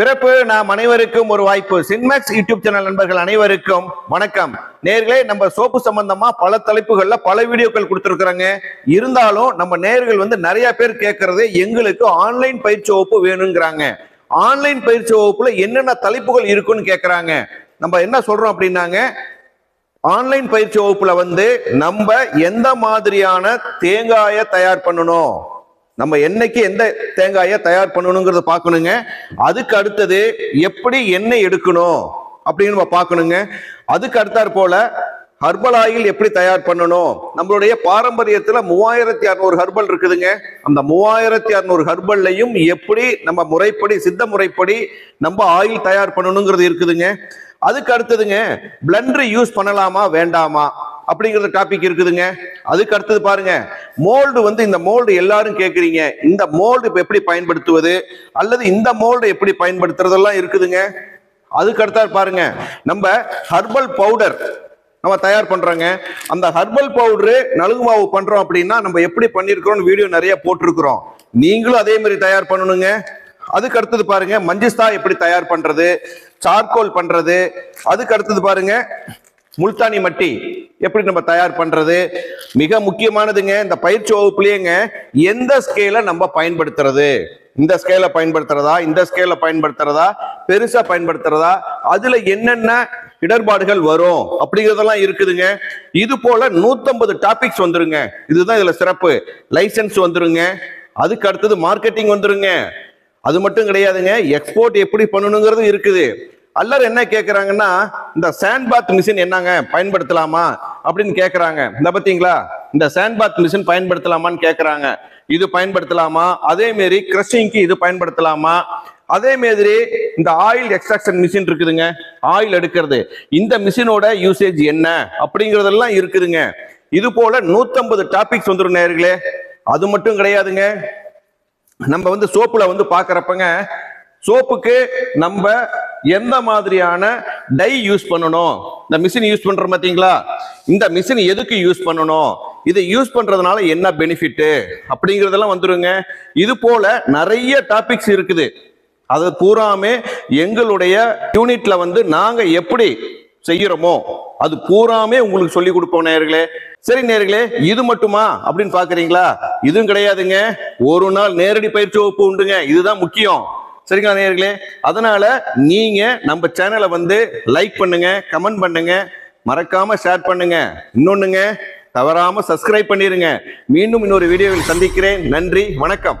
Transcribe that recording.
பிறப்பு நாம் அனைவருக்கும் ஒரு வாய்ப்பு. சின்மேக்ஸ் யூடியூப் சேனல் நண்பர்கள் அனைவருக்கும் வணக்கம். நேர்களே நம்ம சோப்பு சம்பந்தமா பல தலைப்புகள்ல பல வீடியோக்கள் கொடுத்துருக்குறாங்க. இருந்தாலும் நம்ம நேர்கள் வந்து நிறைய பேர் கேட்கறது எங்களுக்கு ஆன்லைன் பயிற்சி வகுப்பு வேணுங்கிறாங்க. ஆன்லைன் பயிற்சி வகுப்புல என்னென்ன தலைப்புகள் இருக்குன்னு கேட்கறாங்க. நம்ம என்ன சொல்றோம் அப்படின்னாங்க? ஆன்லைன் பயிற்சி வகுப்புல வந்து நம்ம எந்த மாதிரியான தேங்காயை தயார் பண்ணணும்? நம்ம என்னைக்கு எந்த தேங்காயை தயார் பண்ணணுங்கிறத பார்க்கணுங்க. அதுக்கு அடுத்தது எப்படி எண்ணெய் எடுக்கணும் அப்படின்னு நம்ம பார்க்கணுங்க. அதுக்கு அடுத்தாற் போல ஹர்பல் ஆயில் எப்படி தயார் பண்ணணும்? நம்மளுடைய பாரம்பரியத்தில் மூவாயிரத்தி அறநூறு ஹர்பல் இருக்குதுங்க. அந்த மூவாயிரத்தி அறுநூறு ஹர்பல்லையும் எப்படி நம்ம முறைப்படி சித்த முறைப்படி நம்ம ஆயில் தயார் பண்ணணுங்கிறது இருக்குதுங்க. அதுக்கு அடுத்ததுங்க பிளண்டர் யூஸ் பண்ணலாமா வேண்டாமா? அப்படிங்கிற டாபிக் இருக்குதுங்க. அதுக்கு அடுத்தது பாருங்க. மோல்டு வந்து இந்த மோல்டு எல்லாரும் கேட்குறீங்க இந்த மோல்டு இப்போ எப்படி பயன்படுத்துவது? அல்லது இந்த மோல்டு எப்படி பயன்படுத்துறதெல்லாம் இருக்குதுங்க. அதுக்கு அடுத்தா பாருங்க. நம்ம ஹர்பல் பவுடர் நம்ம தயார் பண்றோங்க. அந்த ஹர்பல் பவுடரு நலுங்கு மாவு பண்றோம் அப்படின்னா நம்ம எப்படி பண்ணிருக்கிறோம் வீடியோ நிறைய போட்டிருக்கிறோம். நீங்களும் அதே மாதிரி தயார் பண்ணணுங்க. அதுக்கு அடுத்தது பாருங்க. மஞ்சிஸ்தா எப்படி தயார் பண்றது? சார்கோல் பண்றது? அதுக்கு அடுத்தது பாருங்க. முல்தானி மட்டி. எப்படி நம்ம தயார் பண்றது? மிக முக்கியமானதுங்க இந்த பயிற்சி வகுப்புலேயேங்க எந்த ஸ்கேலை நம்ம பயன்படுத்துறது? இந்த ஸ்கேலை பயன்படுத்துறதா? இந்த ஸ்கேலை பயன்படுத்துறதா? பெருசா பயன்படுத்துறதா? அதுல என்னென்ன இடர்பாடுகள் வரும்? அப்படிங்கிறதெல்லாம் இருக்குதுங்க. இது போல நூத்தம்பது டாபிக்ஸ் வந்துருங்க. இதுதான் இதுல சிறப்பு. லைசன்ஸ் வந்துருங்க. அதுக்கு அடுத்தது மார்க்கெட்டிங் வந்துருங்க. அது மட்டும் கிடையாதுங்க. எக்ஸ்போர்ட் எப்படி பண்ணணுங்கிறது இருக்குது. அல்லர் என்ன கேட்குறாங்கன்னா இந்த சாண்ட் பாத் மிஷின் என்னங்க பயன்படுத்தலாமா? அப்படின்னு கேட்குறாங்க இந்த பார்த்தீங்களா? இந்த சாண்ட் பாத் மிஷின் பயன்படுத்தலாமான்னு கேட்குறாங்க இது பயன்படுத்தலாமா? அதே மாரி கிரஷிங்க்கு இது பயன்படுத்தலாமா? அதே மாதிரி இந்த ஆயில் எக்ஸ்ட்ராக்ஷன் மிஷின் இருக்குதுங்க. ஆயில் எடுக்கிறது. இந்த மிஷினோட யூசேஜ் என்ன? அப்படிங்கறதெல்லாம் இருக்குதுங்க. இது போல நூத்தம்பது டாபிக்ஸ் வந்துடும் நேர்களே அது மட்டும் கிடையாதுங்க. நம்ம வந்து சோப்புல வந்து பாக்குறப்பங்க சோப்புக்கு நம்ம எந்த மாதிரியான டை யூஸ் பண்ணணும்? இந்த மிஷின் யூஸ் பண்றோம் பார்த்தீங்களா இந்த மிஷின் எதுக்கு யூஸ் பண்ணணும்? இதை யூஸ் பண்றதுனால என்ன பெனிஃபிட்டு அப்படிங்கிறதெல்லாம் வந்துருங்க. இது போல நிறைய டாபிக்ஸ் இருக்குது. அது பூராமே எங்களுடைய யூனிட்ல வந்து நாங்க எப்படி செய்யறோமோ அது பூராமே உங்களுக்கு சொல்லி கொடுப்போம் நேர்களே சரி நேர்களே இது மட்டுமா அப்படின்னு பாக்குறீங்களா? இதுவும் கிடையாதுங்க. ஒரு நாள் நேரடி பயிற்சி வகுப்பு உண்டுங்க. இதுதான் முக்கியம். சரிங்களா நேயர்களே? அதனால நீங்க நம்ம சேனலை வந்து லைக் பண்ணுங்க கமெண்ட் பண்ணுங்க மறக்காம ஷேர் பண்ணுங்க. இன்னொன்னுங்க தவறாம சப்ஸ்கிரைப் பண்ணிருங்க. மீண்டும் இன்னொரு வீடியோவில் சந்திக்கிறேன். நன்றி வணக்கம்.